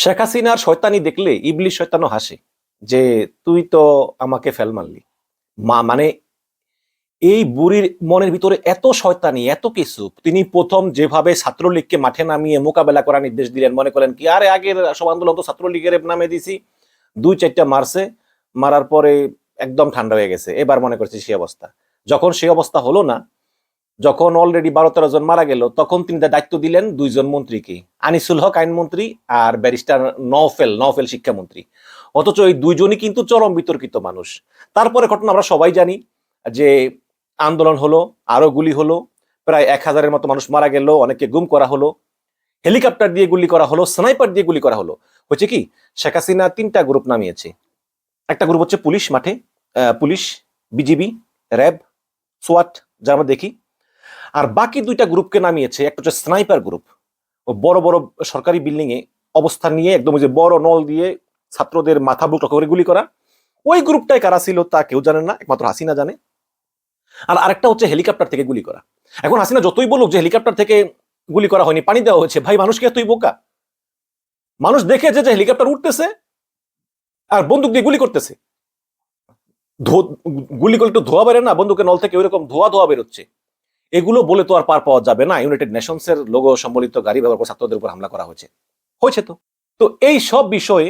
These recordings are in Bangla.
শেখ হাসিনার শয়তানি দেখলে ইবলিশ শয়তানও হাসে যে, তুই তো আমাকে ফেল মারলি। মা মানে এই বুড়ির মনের ভিতরে এত শয়তানি, এত কিছু। তিনি প্রথম যেভাবে ছাত্রলীগকে মাঠে নামিয়ে মোকাবেলা করার নির্দেশ দিলেন, মনে করেন কি, আরে, আগের সব আন্দোলন তো ছাত্রলীগের নামে দিছি, দুই চারটা মারছে, মারার পরে একদম ঠান্ডা হয়ে গেছে। এবার মনে করছে সেই অবস্থা। যখন সেই অবস্থা হলো না যখন অলরেডি বারো তেরো জন মারা গেল, তখন তিনি দায়িত্ব দিলেন দুইজন মন্ত্রীকে, আনিসুল হক আইনমন্ত্রী আর ব্যারিস্টার নওফেল নওফেল শিক্ষামন্ত্রী। অথচ এই দুইজনই কিন্তু চরম বিতর্কিত মানুষ। তারপরে ঘটনা আমরা সবাই জানি যে আন্দোলন হলো, আরও গুলি হলো, প্রায় এক হাজারের মতো মানুষ মারা গেল অনেকে গুম করা হলো, হেলিকপ্টার দিয়ে গুলি করা হলো, স্নাইপার দিয়ে গুলি করা হলো। হচ্ছে কি? শেখ হাসিনা তিনটা গ্রুপ নামিয়েছে। একটা গ্রুপ হচ্ছে পুলিশ মাঠে পুলিশ, বিজিবি, র্যাব, সোয়াট, যা আমরা দেখি। আর বাকি দুইটা গ্রুপকে নামিয়েছে, একটা হচ্ছে স্নাইপার গ্রুপ। ও বড় বড় সরকারি বিল্ডিং এ অবস্থান নিয়ে একদম ওই যে বড় নল দিয়ে ছাত্রদের মাথা বুক করে গুলি করা। ওই গ্রুপটাই কারা ছিল তা কেউ জানেন না, একমাত্র হাসিনা জানে। আর আরেকটা হচ্ছে হেলিকপ্টার থেকে গুলি করা। এখন হাসিনা যতই বলুক যে হেলিকপ্টার থেকে গুলি করা হয়নি, পানি দেওয়া হয়েছে, ভাই মানুষকে এতই বোকা। মানুষ দেখেছে যে হেলিকপ্টার উঠতেছে আর বন্দুক দিয়ে গুলি করতেছে। গুলি করলে একটু ধোয়া বেরো না, বন্দুকের নল থেকে ওইরকম ধোয়া ধোয়া বেরোচ্ছে। এগুলো বলে তো আর পার পাওয়া যাবে না। ইউনাইটেড নেশনস এর লোগো সম্বলিত গাড়ি ব্যবহার করে ছাত্রদের উপর হামলা করা হয়েছে। হয়েছে তো। তো এই সব বিষয়ে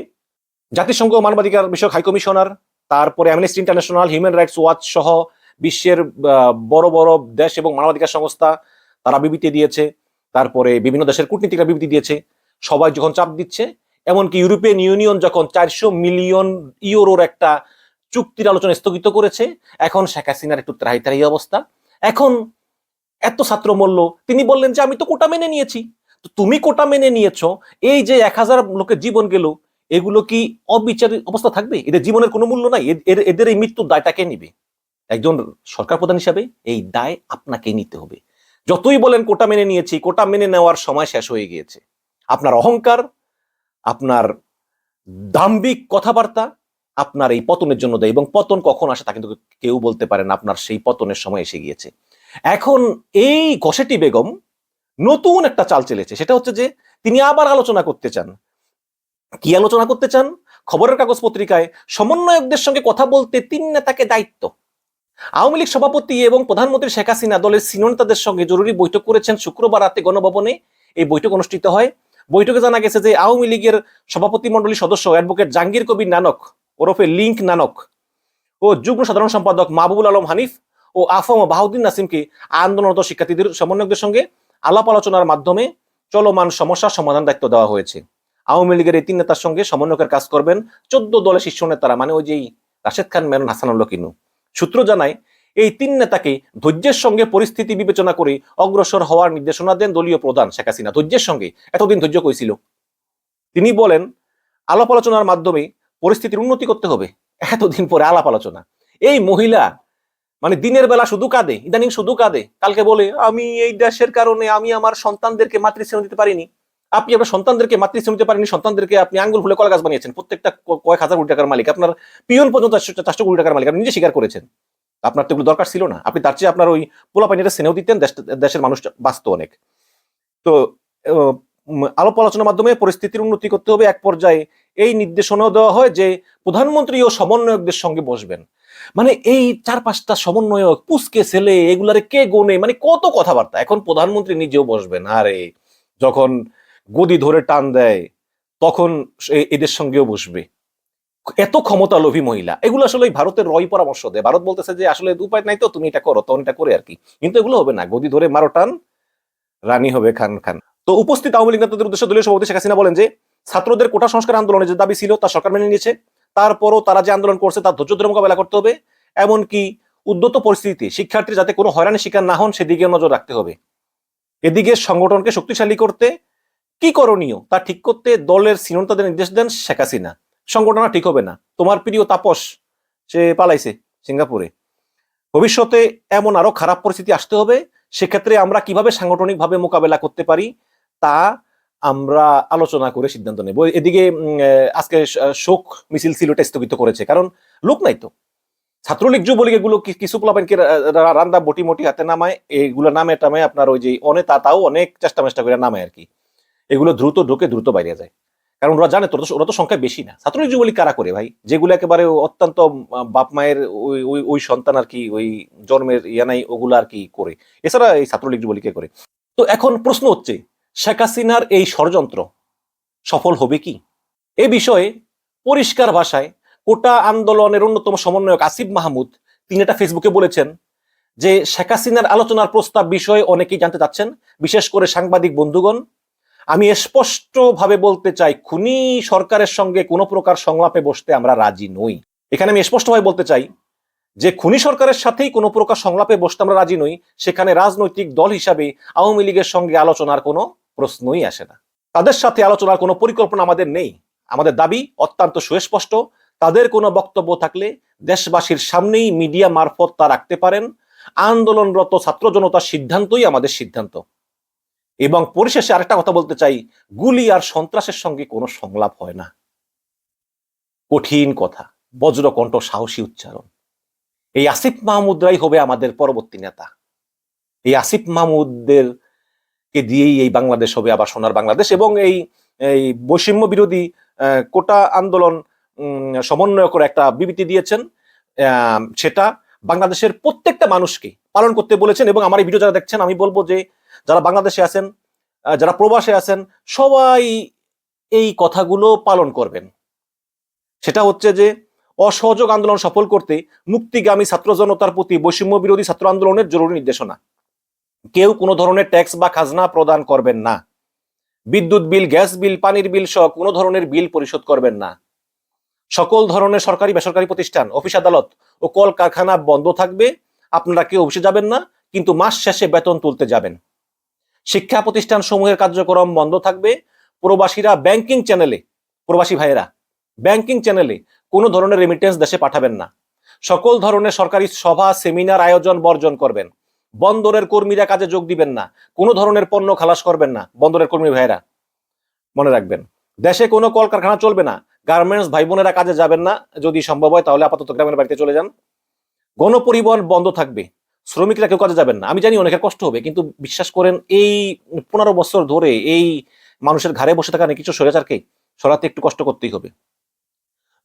জাতিসংঘ মানবাধিকার বিষয়ক হাই কমিশনার তারপরে Amnesty International Human Rights Watch সহ বিশ্বের বড় বড় দেশ এবং মানবাধিকার সংস্থা তারা বিবৃতি দিয়েছে। তারপরে বিভিন্ন দেশের কূটনীতিকরা বিবৃতি দিয়েছে। সবাই যখন চাপ দিচ্ছে, এমনকি ইউরোপিয়ান ইউনিয়ন যখন চারশো মিলিয়ন ইউরোর একটা চুক্তির আলোচনা স্থগিত করেছে, এখন শেখ হাসিনার একটু ত্রাহি ত্রাহি অবস্থা। এখন এত ছাত্র মূল্য তিনি বললেন যে, আমি তো কোটা মেনে নিয়েছি। তো তুমি কোটা মেনে নিয়েছো, এই যে এক হাজার লোকের জীবন গেল, এগুলো কি অবিচার অবস্থা থাকবে? এদের জীবনের কোনো মূল্য নাই এদের এই মৃত্যুর দায়টা কে নিবে? একজন সরকার প্রধান হিসাবে এই দায় আপনাকে নিতে হবে। যতই বলেন কোটা মেনে নিয়েছি, কোটা মেনে নেওয়ার সময় শেষ হয়ে গিয়েছে। আপনার অহংকার, আপনার দাম্ভিক কথাবার্তা, আপনার এই পতনের জন্য দেয় এবং পতন কখন আসে তা কিন্তু কেউ বলতে পারে না, আপনার সেই পতনের সময় এসে গিয়েছে। এখন এই ঘষেটি বেগম নতুন একটা চাল চেলেছে। সেটা হচ্ছে যে, তিনি আবার আলোচনা করতে চান। কি আলোচনা করতে চান? খবরের কাগজ পত্রিকায় সমন্বয়কদের সঙ্গে কথা বলতে তিন নেতাকে দায়িত্ব। আওয়ামী লীগ সভাপতি এবং প্রধানমন্ত্রী শেখ হাসিনা দলের সিনিয়র নেতাদের সঙ্গে জরুরি বৈঠক করেছেন শুক্রবার রাতে গণভবনে। এই বৈঠক অনুষ্ঠিত হয়। বৈঠকে জানা গেছে যে, আওয়ামী লীগের সভাপতি মন্ডলীর সদস্য অ্যাডভোকেট জাহাঙ্গীর কবির নানক ওরফে লিঙ্ক নানক ও যুগ্ম সাধারণ সম্পাদক মাহবুবুল আলম হানিফ ও আফম বাহাউদ্দিন নাসিমকে আন্দোলনরত শিক্ষার্থীদের সমন্বয়কদের সঙ্গে আলাপ আলোচনার মাধ্যমে চলমান সমস্যার সমাধান দায়িত্ব দেওয়া হয়েছে। আওয়ামী লীগের এই তিন নেতার সঙ্গে সমন্বয়কের কাজ করবেন চোদ্দ দলের শীর্ষ নেতারা মানে ওই যে এই রাশেদ খান, মেনন হাসানুল্লাহ কিনু সূত্র জানায়, এই তিন নেতাকে ধৈর্যের সঙ্গে পরিস্থিতি বিবেচনা করে অগ্রসর হওয়ার নির্দেশনা দেন দলীয় প্রধান শেখ হাসিনা। ধৈর্যের সঙ্গে এতদিন ধৈর্য কইছিল তিনি বলেন, আলাপ আলোচনার মাধ্যমে পরিস্থিতির উন্নতি করতে হবে। এতদিন পরে আলাপ আলোচনা। এই মহিলা মানে দিনের বেলা শুধু কাঁদে, ইদানিং শুধু কাঁদে। কালকে বলে, আমি এই দেশের কারণে আমি আমার সন্তানদেরকে মাতৃশ্রেণী দিতে পারিনি। আপনি আপনার সন্তানদেরকে মাতৃশ্রেণী দিতে পারেনি, সন্তানদেরকে আপনি আঙ্গুল ফুলে কলা গাছ বানিয়েছেন। প্রত্যেকটা কয়েক হাজার কোটি টাকার মালিক, আপনার পিয়ন পর্যন্ত চারশো কোটি টাকার মালিক, আপনি নিজে স্বীকার করেছেন। আপনার তো এগুলো দরকার ছিল না। আপনি তার চেয়ে আপনার ওই পোলা পানিটা স্নেহ দিতেন, দেশ- দেশের মানুষ বাঁচত অনেক। তো আলোপ আলোচনার মাধ্যমে পরিস্থিতির উন্নতি করতে হবে। এক পর্যায়ে এই নির্দেশনাও দেওয়া হয় যে প্রধানমন্ত্রী ও সমন্বয়কদের সঙ্গে বসবেন। মানে এই চার পাঁচটা সমন্বয়ক পুস্কে ছেলে, এগুলারে কে গোনে? মানে কত কথাবার্তা। এখন প্রধানমন্ত্রী নিজেও বসবেন, আরে যখন গদি ধরে টান দেয়, তখন এদের সঙ্গেও বসবে। এত ক্ষমতা লোভী মহিলা। এগুলো আসলে ভারতের রয় পরামর্শ দেয়। ভারত বলতেছে যে, আসলে উপায় নাই তো, তুমি এটা করো, তখন এটা করে আর কি। কিন্তু এগুলো হবে না। গদি ধরে মারো টান, রানী হবে খান খান। তো উপস্থিত আওয়ামী লীগ নেতাদের উদ্দেশ্যে দলীয় সভাপতি শেখ হাসিনা বলেন যে, ছাত্রদের কোটা সংস্কার আন্দোলনে যে দাবি ছিল, তা সরকার মেনে নিয়েছে। তারপরও তারা যে আন্দোলন করছে তার ধৈর্য ধরে মোকাবেলা করতে হবে, এমনকি উদ্যত পরিস্থিতিতে শিক্ষার্থী যাতে কোনো হয়রানির শিকার না হন, সেদিকে নজর রাখতে হবে। এদিকে সংগঠনকে শক্তিশালী করতে কি করণীয় তা ঠিক করতে দলের সিনিয়রতাদের নির্দেশ দেন শেখ হাসিনা। সংগঠন ঠিক হবে না। তোমার প্রিয় তাপস, সে পালাইছে সিঙ্গাপুরে। ভবিষ্যতে এমন আরও খারাপ পরিস্থিতি আসতে হবে, সেক্ষেত্রে আমরা কীভাবে সাংগঠনিকভাবে মোকাবেলা করতে পারি তা আমরা আলোচনা করে সিদ্ধান্ত নেব। এদিকে আজকে শোক মিছিল ছিল স্থগিত করেছে, কারণ লোক নাই তো। ছাত্রলীগ, যুবলীগ এগুলো কিছু প্লাবেনকে রান্দা বটি মটি হাতে নামায় এইগুলো নামে টামে আপনার ওই যে অনে তা, তাও অনেক চেষ্টা মেষ্টা করে নামায় আর কি। এগুলো দ্রুত ঢুকে দ্রুত বাইরে যায়। কারণ ওরা জানে তো, ওরা তো- সংখ্যা বেশি না। ছাত্রলীগ, যুবলীগ কারা করে ভাই? যেগুলো একেবারে অত্যন্ত বাপ মায়ের ওই ওই ওই সন্তান আর কি, ওই জন্মের ইয়া নাই, ওগুলো আর কি করে। এছাড়া এই ছাত্রলীগ, যুবলীগকে করে। তো এখন প্রশ্ন হচ্ছে শেখ হাসিনার এই ষড়যন্ত্র সফল হবে কি? এ বিষয়ে পরিষ্কার ভাষায় কোটা আন্দোলনের অন্যতম সমন্বয়ক আসিফ মাহমুদ তিনি এটা ফেসবুকে বলেছেন যে শেখ হাসিনার আলোচনার প্রস্তাব বিষয়ে অনেকেই জানতে চাচ্ছেন, বিশেষ করে সাংবাদিক বন্ধুগণ। আমি স্পষ্টভাবে বলতে চাই, খুনি সরকারের সঙ্গে কোনো প্রকার সংলাপে বসতে আমরা রাজি নই। এখানে আমি স্পষ্টভাবে বলতে চাই যে খুনি সরকারের সাথেই কোনো প্রকার সংলাপে বসতে আমরা রাজি নই, সেখানে রাজনৈতিক দল হিসাবে আওয়ামী লীগের সঙ্গে আলোচনার কোনো প্রশ্নই আসে না। তাদের সাথে আলোচনার কোনো পরিকল্পনা আমাদের নেই। আমাদের দাবি অত্যন্ত সুস্পষ্ট। তাদের কোনো বক্তব্য থাকলে দেশবাসীর সামনেই মিডিয়া মারফত তা রাখতে পারেন। আন্দোলনরত ছাত্র জনতার সিদ্ধান্তই আমাদের সিদ্ধান্ত। এবং পরিশেষে আরেকটা কথা বলতে চাই, গুলি আর সন্ত্রাসের সঙ্গে কোনো সংলাপ হয় না। কঠিন কথা, বজ্রকণ্ঠ, সাহসী উচ্চারণ। এই আসিফ মাহমুদরাই হবে আমাদের পরবর্তী নেতা। এই আসিফ মাহমুদদের কে দিয়েই এই বাংলাদেশ হবে আবার সোনার বাংলাদেশ এবং এই এই বৈষম্য বিরোধী কোটা আন্দোলন সমন্বয় করে একটা বিবৃতি দিয়েছেন সেটা বাংলাদেশের প্রত্যেকটা মানুষকে পালন করতে বলেছেন এবং আমার এই ভিডিও যারা দেখছেন আমি বলব যে যারা বাংলাদেশে আছেন যারা প্রবাসে আছেন, সবাই এই কথাগুলো পালন করবেন। সেটা হচ্ছে যে অসহযোগ আন্দোলন সফল করতে মুক্তিগামী ছাত্র জনতার প্রতি বৈষম্য বিরোধী ছাত্র আন্দোলনের জরুরি নির্দেশনা। কেউ কোনো ধরনের ট্যাক্স বা খাজনা প্রদান করবেন না। বিদ্যুৎ বিল, গ্যাস বিল, পানির বিল সহ কোনো ধরনের বিল পরিশোধ করবেন না। সকল ধরনের সরকারি বেসরকারি প্রতিষ্ঠান, অফিস আদালত ও কল কারখানা বন্ধ থাকবে, আপনারা কেউ অফিসে যাবেন না, কিন্তু মাস শেষে বেতন তুলতে যাবেন। শিক্ষা প্রতিষ্ঠান সমূহের কার্যক্রম বন্ধ থাকবে। প্রবাসীরা ব্যাংকিং চ্যানেলে, প্রবাসী ভাইয়েরা, ব্যাংকিং চ্যানেলে কোনো ধরনের রেমিটেন্স দেশে পাঠাবেন না। সকল ধরনের সরকারি সভা সেমিনার আয়োজন বর্জন করবেন। বন্দরের কর্মীরা কাজে যোগ দিবেন না। কোনো ধরনের পণ্য খালাস করবেন না। বন্দরের কর্মী ভাইয়েরা, মনে রাখবেন, দেশে কোনো কলকারখানা চলবে না। গার্মেন্টস ভাই বোনেরা কাজে যাবেন না। যদি সম্ভব হয়, তাহলে আপাতত গ্রামের বাড়িতে চলে যান। গণপরিবহন বন্ধ থাকবে। শ্রমিকরা কেউ কাজে যাবেন না। আমি জানি অনেকের কষ্ট হবে, কিন্তু বিশ্বাস করেন, এই পনেরো বছর ধরে এই মানুষের ঘরে বসে থাকা কিছু স্বৈরাচারকে সরাতে একটু কষ্ট করতেই হবে।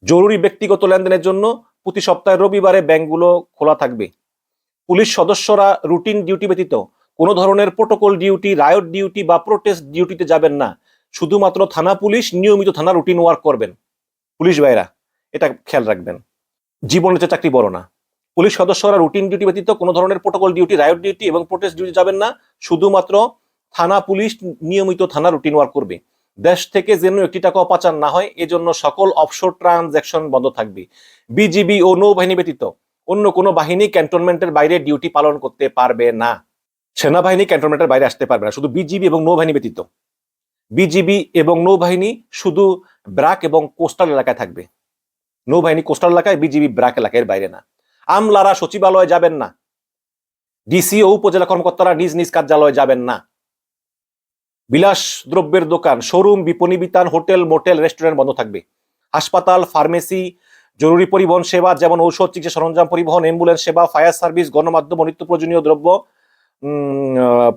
জরুরি ব্যক্তিগত লেনদেনের জন্য প্রতি সপ্তাহে রবিবারে ব্যাংকগুলো খোলা থাকবে। পুলিশ সদস্যরা রুটিন ডিউটি ব্যতীত কোনো ধরনের প্রোটোকল ডিউটি রায়ট ডিউটি বা প্রোটেস্ট ডিউটিতে যাবেন না। শুধুমাত্র থানা পুলিশ নিয়মিত থানা রুটিন ওয়ার্ক করবেন। পুলিশ ভাইরা, এটা খেয়াল রাখবেন। জীবনের চেয়ে চাকরি বড় না। পুলিশ সদস্যরা রুটিন ডিউটি ব্যতীত কোনো ধরনের প্রোটোকল ডিউটি রায়ট ডিউটি এবং প্রোটেস্ট ডিউটি যাবেন না। শুধুমাত্র থানা পুলিশ নিয়মিত থানা রুটিন ওয়ার্ক করবে। দেশ থেকে যেন একটি টাকা পাচার না হয়, এজন্য সকল অফশোর ট্রানজ্যাকশন বন্ধ থাকবে। বিজিবি ও নৌবাহিনী ব্যতীত অন্য কোনো বাহিনী ক্যান্টনমেন্টের বাইরে ডিউটি পালন করতে পারবে না। সেনাবাহিনী ক্যান্টনমেন্টের বাইরে আসতে পারবে না, শুধু বিজিবি এবং নৌবাহিনী ব্যতীত। বিজিবি এবং নৌবাহিনী শুধু ব্রাক এবং কোস্টাল এলাকায় থাকবে। নৌবাহিনী কোস্টাল এলাকায়, বিজিবি ব্রাক এলাকার বাইরে না। আমলারা সচিবালয়ে যাবেন না। ডিসি ও উপজেলা কর্মকর্তারা নিজ নিজ কার্যালয়ে যাবেন না। বিলাস দ্রব্যের দোকান, শোরুম, বিপণী বিতান, হোটেল, মোটেল, রেস্টুরেন্ট বন্ধ থাকবে। হাসপাতাল, ফার্মেসি জরুরি পরিবহন সেবা, যেমন ঔষধ চিকিৎসা সরঞ্জাম পরিবহন অ্যাম্বুলেন্স সেবা ফায়ার সার্ভিস গণমাধ্যম নিত্য প্রয়োজনীয় দ্রব্য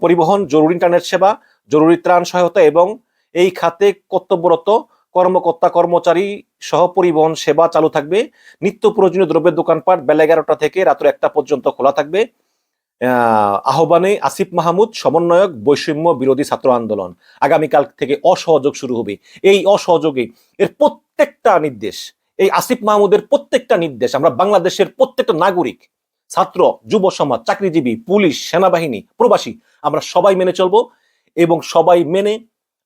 পরিবহন, জরুরি ইন্টারনেট সেবা, জরুরি ত্রাণ সহায়তা এবং এই খাতে কর্তব্যরত কর্মকর্তা, কর্মচারী সহ পরিবহন সেবা চালু থাকবে। নিত্য প্রয়োজনীয় দ্রব্যের দোকানপাট বেলা এগারোটা থেকে রাত্র একটা পর্যন্ত খোলা থাকবে। আহ্বানে আসিফ মাহমুদ, সমন্বয়ক, বৈষম্য বিরোধী ছাত্র আন্দোলন। আগামীকাল থেকে অসহযোগ শুরু হবে। এই অসহযোগে এর প্রত্যেকটা নির্দেশ এই আসিফ মাহমুদের প্রত্যেকটা নির্দেশ, আমরা বাংলাদেশের প্রত্যেকটা নাগরিক, ছাত্র, যুব সমাজ, চাকরিজীবী, পুলিশ, সেনাবাহিনী, প্রবাসী, আমরা সবাই মেনে চলবো এবং সবাই মেনে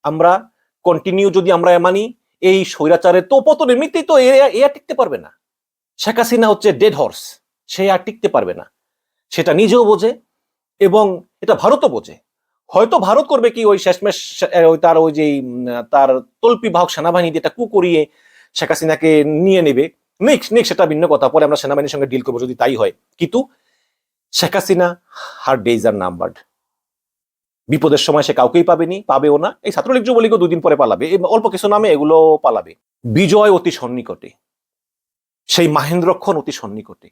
আমরা কন্টিনিউ যদি আমরা মানি, এই স্বৈরাচারের তো পতন এমনিতেই তো এ- আর টিকতে পারবে না। শেখ হাসিনা হচ্ছে ডেড হর্স সে আর টিকতে পারবে না। সেটা নিজেও বোঝে এবং এটা ভারতও বোঝে। হয়তো ভারত করবে কি ওই শেষমেশ ওই তার ওই যে তার তল্পি বাহক সেনাবাহিনী যেটা কু করিয়ে শেখ হাসিনাকে নিয়ে নেবে। নেক্সট নেক্সট সেটা ভিন্ন কথা, পরে আমরা সেনাবাহিনীর সঙ্গে ডিল করব যদি তাই হয়। কিন্তু Sheikh Hasina her days are numbered বিপদের সময় সে কাউকেই পাবেনি, পাবেও না। এই ছাত্রলীগ যুবলীগও দুদিন পরে পালাবে। অল্প কিছু নামে এগুলো পালাবে। বিজয় অতি সন্নিকটে। সেই মাহেন্দ্রক্ষণ অতি সন্নিকটে।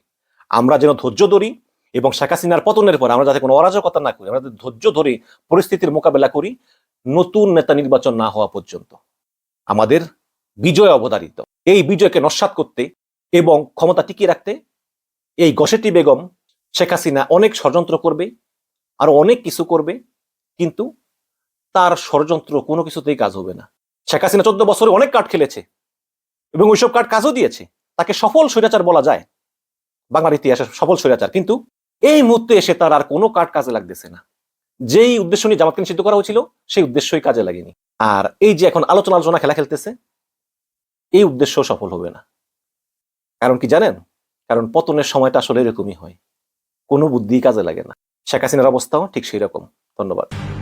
আমরা যেন ধৈর্য ধরি এবং শেখ হাসিনার পতনের পর আমরা যাতে কোনো অরাজকতা না করি, আমরা ধৈর্য ধরে পরিস্থিতির মোকাবেলা করি, নতুন নেতা নির্বাচন না হওয়া পর্যন্ত। আমাদের বিজয় অবধারিত। এই বিজয়কে নস্বাত করতে এবং ক্ষমতা টিকিয়ে রাখতে এই গসেটি বেগম, শেখ হাসিনা অনেক ষড়যন্ত্র করবে, আরও অনেক কিছু করবে, কিন্তু তার ষড়যন্ত্র কোনো কিছুতেই কাজ হবে না। শেখ হাসিনা চোদ্দ বছরে অনেক কার্ড খেলেছে এবং ওইসব কার্ড কাজও দিয়েছে। তাকে সফল স্বৈরাচার বলা যায়। বাংলার ইতিহাসে সফল স্বৈরাচার। কিন্তু এই মুহূর্তে এসে তার আর কোনো কার্ড কাজে লাগতেছে না। যেই উদ্দেশ্য নিয়ে জামাতকে নিষিদ্ধ করা হয়েছিল, সেই উদ্দেশ্যই কাজে লাগেনি। আর এই যে এখন আলোচনা আলোচনা খেলা খেলতেছে এই উদ্দেশ্য সফল হবে না। কারণ কি জানেন? কারণ পতনের সময়টা আসলে এরকমই হয়। কোনো বুদ্ধি কাজে লাগে না। শেখ হাসিনার অবস্থাও ঠিক সেই রকম ধন্যবাদ।